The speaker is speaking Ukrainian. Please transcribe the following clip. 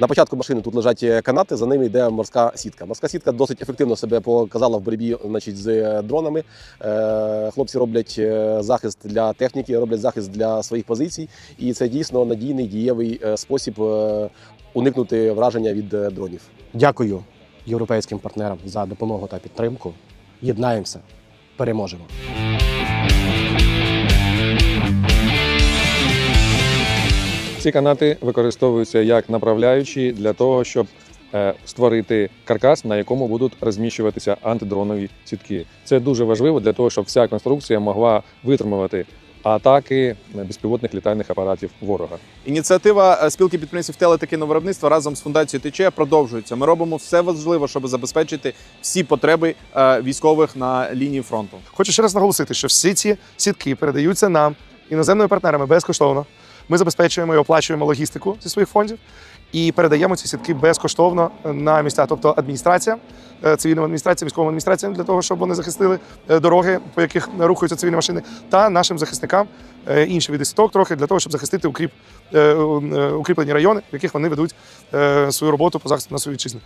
На початку машини тут лежать е, канати, за ними йде морська сітка. Морська сітка досить ефективно себе показала в боротьбі значить, з е, дронами. Е, Хлопці роблять захист для техніки, роблять захист для своїх позицій, і це дійсно надійний дієвий спосіб уникнути враження від дронів. Дякую європейським партнерам за допомогу та підтримку. Єднаємося, переможемо. Ці канати використовуються як направляючі для того, щоб е, створити каркас, на якому будуть розміщуватися антидронові сітки. Це дуже важливо для того, щоб вся конструкція могла витримувати атаки безпілотних літальних апаратів ворога. Ініціатива е, спілки підприємців теле та кіновиробництва разом з фундацією ТЧ продовжується. Ми робимо все важливе, щоб забезпечити всі потреби е, військових на лінії фронту. Хочу ще раз наголосити, що всі ці сітки передаються нам іноземними партнерами безкоштовно. Ми забезпечуємо і оплачуємо логістику зі своїх фондів і передаємо ці сітки безкоштовно на місця, тобто адміністрація, е, цивільним адміністраціям, військовим адміністраціям для того, щоб вони захистили е, дороги, по яких рухаються цивільні машини, та нашим захисникам е, інші види сіток трохи для того, щоб захистити укріп, укріплені райони, в яких вони ведуть свою роботу по захисту на свою вітчизну.